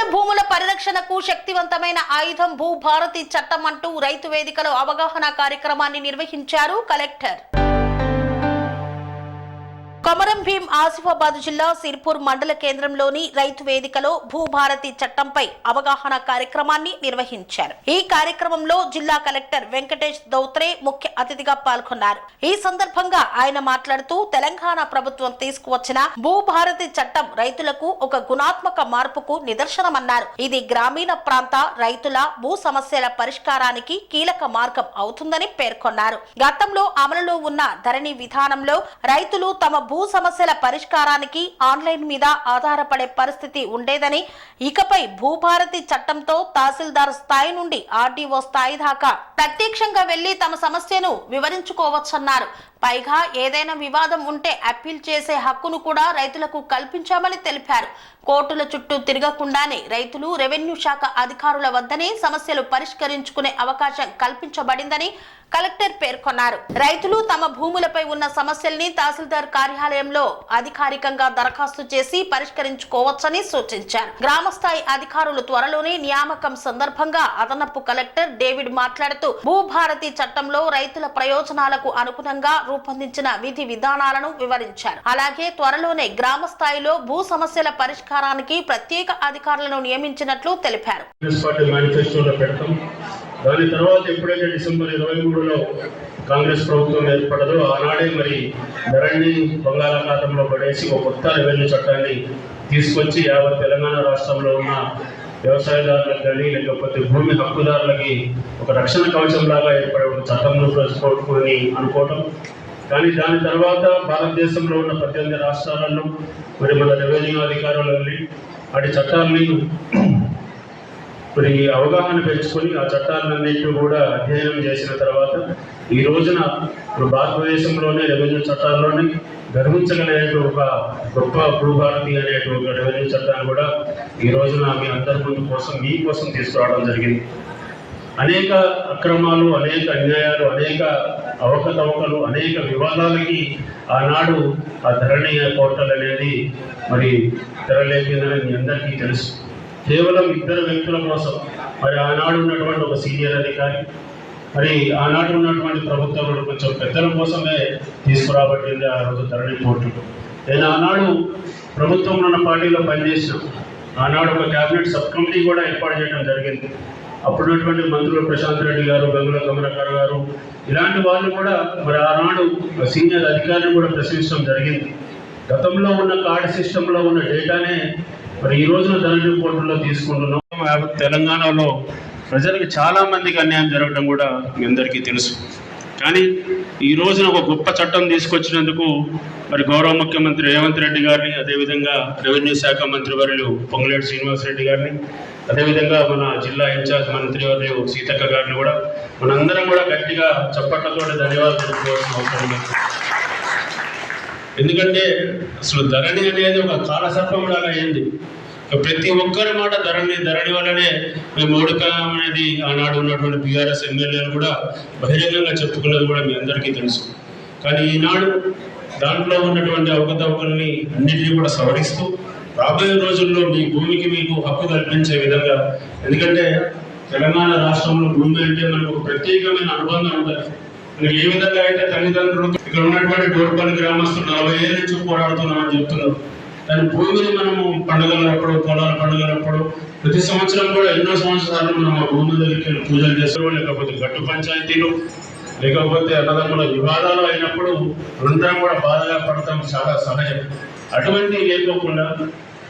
రైతుల భూముల పరిరక్షణకు శక్తివంతమైన ఆయుధం భూ భారతి చట్టం అంటూ రైతు వేదికలో అవగాహన కార్యక్రమాన్ని నిర్వహించారు కలెక్టర్. కొమరం భీం ఆసిఫాబాద్ జిల్లా సిర్పూర్ మండల కేంద్రంలోని రైతు వేదికలో భూభారతి చట్టంపై అవగాహన కార్యక్రమాన్ని నిర్వహించారు. ఈ కార్యక్రమంలో జిల్లా కలెక్టర్ వెంకటేష్ దౌత్రే ముఖ్య అతిథిగా పాల్గొన్నారు. ఈ సందర్భంగా ఆయన మాట్లాడుతూ తెలంగాణ ప్రభుత్వం తీసుకువచ్చిన భూభారతి చట్టం రైతులకు ఒక గుణాత్మక మార్పుకు నిదర్శనమన్నారు. ఇది గ్రామీణ ప్రాంత రైతుల భూ సమస్యల పరిష్కారానికి కీలక మార్గం అవుతుందని పేర్కొన్నారు. గతంలో అమలులో ఉన్న ధరణి విధానంలో రైతులు తమ భూ సమస్యల పరిష్కారానికి ఆన్లైన్ మీద ఆధారపడే పరిస్థితి ఉండేదని ఇకపై భూభారతి చట్టంతో తహసీల్దార్ స్థాయి నుండి ఆర్డీఓ స్థాయి దాకా ప్రత్యక్షంగా వెళ్ళి తమ సమస్యను వివరించుకోవచ్చన్నారు. పైగా ఏదైనా వివాదం ఉంటే అప్పీల్ చేసే హక్కును కూడా రైతులకు కల్పించామని తెలిపారు. కోర్టుల చుట్టూ తిరగకుండానే రైతులు రెవెన్యూ శాఖ అధికారుల వద్దనే సమస్యలు పరిష్కరించుకునే అవకాశం కల్పించబడిందని కలెక్టర్ పేర్కొన్నారు. రైతులు తమ భూములపై ఉన్న సమస్యల్ని తహసీల్దార్ కార్యాలయంలో అధికారికంగా దరఖాస్తు చేసి పరిష్కరించుకోవచ్చని సూచించారు. గ్రామస్థాయి అధికారులు త్వరలోనే నియామకం సందర్భంగా అదనపు కలెక్టర్ డేవిడ్ మాట్లాడుతూ భూభారతి చట్టంలో రైతుల ప్రయోజనాలకు అనుగుణంగా రూపొందించిన విధి విధానాలను వివరించారు. అలాగే త్వరలోనే గ్రామ స్థాయిలో భూ సమస్యల పరిష్కారానికి ప్రత్యేక అధికారులను నియమించినట్లు తెలిపారు. దాని తర్వాత ఎప్పుడైతే డిసెంబర్ ఇరవై మూడులో కాంగ్రెస్ ప్రభుత్వం ఏర్పడదో ఆనాడే మరి ధరణి బంగాళాఖాతంలో పడేసి ఒక కొత్త రెవెన్యూ చట్టాన్ని తీసుకొచ్చి యావత్ తెలంగాణ రాష్ట్రంలో ఉన్న వ్యవసాయదారులకు కానీ లేకపోతే భూమి హక్కుదారులకి ఒక రక్షణ కవచం లాగా ఏర్పడే ఒక చట్టం రూపొని అనుకోవటం. కానీ దాని తర్వాత భారతదేశంలో ఉన్న ప్రత్యేక రాష్ట్రాలలో మరి మన రెవెన్యూ అధికారులు వాటి చట్టాలని మరి అవగాహన పెంచుకొని ఆ చట్టాలన్నింటినీ కూడా అధ్యయనం చేసిన తర్వాత ఈ రోజున ఇప్పుడు భారతదేశంలోనే రెవెన్యూ చట్టాల్లోనే గర్వించగలిగే ఒక గొప్ప భూభారతి అనేటువంటి ఒక రెవెన్యూ చట్టాన్ని కూడా ఈ రోజున మీ అందరి ముందు కోసం మీ కోసం తీసుకురావడం జరిగింది. అనేక అక్రమాలు అనేక అన్యాయాలు అనేక అవకతవకలు అనేక వివాదాలకి ఆనాడు ఆ ధరణి పోర్టల్ అనేది మరి తెరలేపిందని మీ అందరికీ తెలుసు. కేవలం ఇద్దరు వ్యక్తుల కోసం మరి ఆనాడు ఉన్నటువంటి ఒక సీనియర్ అధికారి మరి ఆనాడు ఉన్నటువంటి ప్రభుత్వంలో కొంచెం పెద్దల కోసమే తీసుకురాబట్టింది ఆ రోజు ధరణి పోర్టల్ నేను ఆనాడు ప్రభుత్వంలో ఉన్న పార్టీలో పనిచేసిన ఆనాడు ఒక క్యాబినెట్ సబ్ కమిటీ కూడా ఏర్పాటు చేయడం జరిగింది. అప్పుడున్నటువంటి మంత్రులు ప్రశాంత్ రెడ్డి గారు గంగుల కమలాకర్ గారు ఇలాంటి వాళ్ళు కూడా మరి ఆనాడు సీనియర్ అధికారిని కూడా ప్రశ్నించడం జరిగింది. గతంలో ఉన్న కార్డ్ సిస్టంలో ఉన్న డేటానే మరి ఈ రోజున ధరణి పోర్టల్లో తీసుకుంటున్నాం. తెలంగాణలో ప్రజలకు చాలామందికి అన్యాయం జరగడం కూడా మీ అందరికీ తెలుసు. కానీ ఈ రోజున ఒక గొప్ప చట్టం తీసుకొచ్చినందుకు మరి గౌరవ ముఖ్యమంత్రి రేవంత్ రెడ్డి గారిని అదేవిధంగా రెవెన్యూ శాఖ మంత్రి వర్యులు పొంగులేటి శ్రీనివాస్ రెడ్డి గారిని అదేవిధంగా మన జిల్లా ఇన్ఛార్జ్ మంత్రి వర్యులు సీతక్క గారిని కూడా మనందరం కూడా గట్టిగా చప్పట్లతో ధన్యవాదాలు తెలుసుకోవాల్సిన అవసరం లేదు ఎందుకంటే అసలు ధరణి అనేది ఒక కాలసర్పం లాగా అయింది. ప్రతి ఒక్కరి మాట ధరణి ధరణి వల్లనే మేము ఓడిపోయాం అనేది ఆనాడు ఉన్నటువంటి బీఆర్ఎస్ ఎమ్మెల్యేలు కూడా బహిరంగంగా చెప్పుకున్నది కూడా మీ అందరికీ తెలుసు. కానీ ఈనాడు దాంట్లో ఉన్నటువంటి అవకతవకల్ని అన్నింటినీ కూడా సవరిస్తూ రాబోయే రోజుల్లో మీ భూమికి మీకు హక్కు కల్పించే విధంగా ఎందుకంటే తెలంగాణ రాష్ట్రంలో భూమి అంటే మనకు ఒక ప్రత్యేకమైన అనుబంధం ఉంటుంది. మనకి ఏ విధంగా అయితే తల్లిదండ్రులు ఇక్కడ ఉన్నటువంటి డోర్పల్లి గ్రామస్తులు నలభై ఏళ్ళ నుంచి పోరాడుతున్నామని చెప్తున్నారు. దాని భూమిని మనము పండుగలప్పుడు పొలాల పండుగలప్పుడు ప్రతి సంవత్సరం కూడా ఎన్నో సంవత్సరాలు మనం ఆ భూమి దగ్గరికి పూజలు చేస్తాం లేకపోతే గట్టు పంచాయతీలు లేకపోతే అన్నదమ్ముల వివాదాలు అయినప్పుడు అందరం కూడా బాధగా పడతాం చాలా సహజం. అటువంటి లేకోకుండా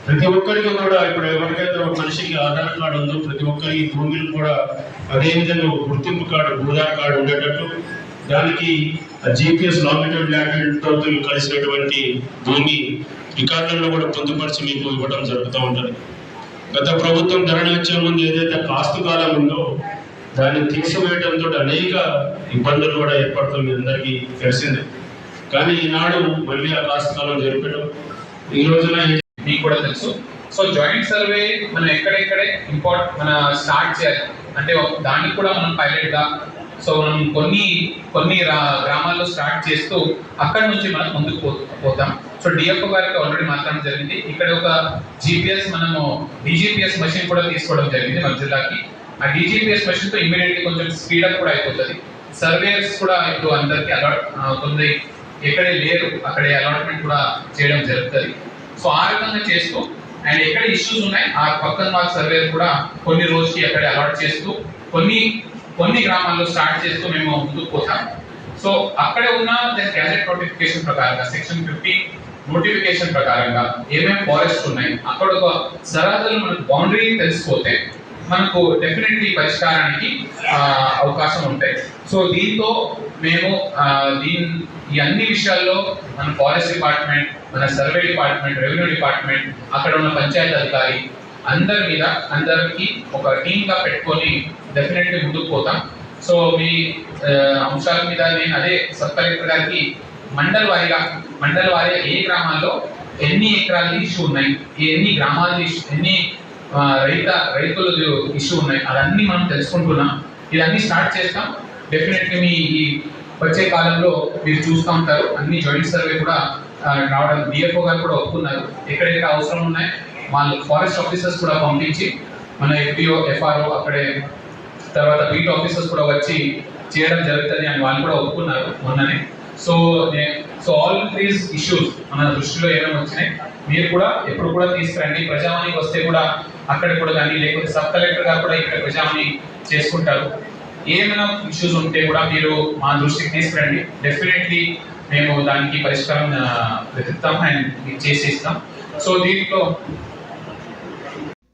ప్రతి ఒక్కరికి కూడా ఇప్పుడు ఎవరికైతే ఒక మనిషికి ఆధార్ కార్డు ఉందో ప్రతి ఒక్కరికి భూమిని కూడా అదే విధంగా గుర్తింపు కార్డు భూధార్ కార్డు ఉండేటట్టు దానికి జిపిఎస్ లాంగిట్యూడ్ ల్యాండ్తో కలిసినటువంటి భూమి రికార్డులను కూడా పొందుపరిచి మీకు ఇవ్వడం జరుగుతూ ఉంటుంది. గత ప్రభుత్వం ధరణి వచ్చే ముందు ఏదైతే కాస్తు కాలం ఉందో దాన్ని తీసివేయడంతో అనేక ఇబ్బందులు కూడా ఏర్పడుతుంది మీ అందరికీ తెలిసిందే. కానీ ఈనాడు మళ్ళీ ఆ కాస్తు కాలం జరిపడం ఈ రోజున మీకు కూడా తెలుసు. సో జాయింట్ సర్వే మనం ఎక్కడెక్కడే ఇంపార్ట్ మన స్టార్ట్ చేయాలి. అంటే దానికి కూడా మనం పైలట్గా సో మనం కొన్ని కొన్ని గ్రామాల్లో స్టార్ట్ చేస్తూ అక్కడ నుంచి మనం ముందుకు పో- పోతాం. సో డిఎఫ్ఓ గారికి ఆల్రెడీ మాట్లాడడం జరిగింది. ఇక్కడ ఒక జిపిఎస్ మనము డిజిపిఎస్ మెషిన్ కూడా తీసుకోవడం జరిగింది మన జిల్లాకి. ఆ డిజిపిఎస్ మెషిన్తో ఇమీడియట్లీ కొంచెం స్పీడప్ కూడా అయిపోతుంది. సర్వేయర్స్ కూడా ఇప్పుడు అందరికి అలాట్ కొందరి ఎక్కడే లేరు అక్కడే అలాట్మెంట్ కూడా చేయడం జరుగుతుంది. సో ఆ రకంగా చేస్తూ అండ్ ఎక్కడ ఇష్యూస్ ఉన్నాయి ఆ పక్కన వాళ్ళ సర్వేర్ కూడా కొన్ని రోజుకి అక్కడ అలాట్ చేస్తూ కొన్ని కొన్ని గ్రామాల్లో స్టార్ట్ చేస్తూ మేము ముందుకు పోతాం. సో అక్కడ ఉన్న గ్యాజెట్ నోటిఫికేషన్ ప్రకారంగా సెక్షన్ ఫిఫ్టీ నోటిఫికేషన్ ప్రకారంగా ఏమేమి ఫారెస్ట్ ఉన్నాయి అక్కడ ఒక సరహద్దులు మనకు బౌండరీ తెలిసిపోతే మనకు డెఫినెట్లీ పరిష్కారానికి అవకాశం ఉంటాయి. సో దీంతో మేము దీని ఈ అన్ని విషయాల్లో మన ఫారెస్ట్ డిపార్ట్మెంట్ మన సర్వే డిపార్ట్మెంట్ రెవెన్యూ డిపార్ట్మెంట్ అక్కడ ఉన్న పంచాయతీ అధికారి అందరి మీద అందరికి ఒక టీమ్గా పెట్టుకొని డెఫినెట్లీ ముందుకు పోతాం. సో మీ అంశాల మీద నేను అదే సబ్ కలెక్టర్ గారికి మండల్ వారీగా మండల్ వారీగా ఏ గ్రామాల్లో ఎన్ని ఎకరాలు ఇష్యూ ఉన్నాయి ఎన్ని గ్రామాలు ఎన్ని రైత రైతుల ఇష్యూ ఉన్నాయి అవన్నీ మనం తెలుసుకుంటున్నాం. ఇదన్నీ స్టార్ట్ చేస్తాం. డెఫినెట్లీ మీ ఈ వచ్చే కాలంలో మీరు చూస్తూ ఉంటారు. అన్ని జాయింట్ సర్వే కూడా రావడం డిఎఫ్ఓ గారు కూడా ఒప్పుకున్నారు. ఎక్కడెక్కడ అవసరం ఉన్నాయి వాళ్ళు ఫారెస్ట్ ఆఫీసర్స్ కూడా పంపించి మన ఎఫ్డిఓ ఎఫ్ఆర్ఓ అక్కడే తర్వాత బీట్ ఆఫీసర్స్ కూడా వచ్చి చేయడం జరుగుతుంది అని వాళ్ళు కూడా ఒప్పుకున్నారు మొన్ననే. So so all these issues మన దృష్టిలో ఏమైనా వచ్చినాయి మీరు కూడా ఎప్పుడు కూడా తీసుకురండి. ప్రజావాణికి వస్తే కూడా అక్కడ కూడా కానీ లేకపోతే సబ్ కలెక్టర్గా కూడా ఇక్కడ ప్రజావాణి చేసుకుంటారు. ఏమైనా ఇష్యూస్ ఉంటే కూడా మీరు మా దృష్టికి తీసుకురండి. డెఫినెట్లీ మేము దానికి పరిష్కారం వెతుకుతాం అండ్ చేసి ఇస్తాం సో దీంట్లో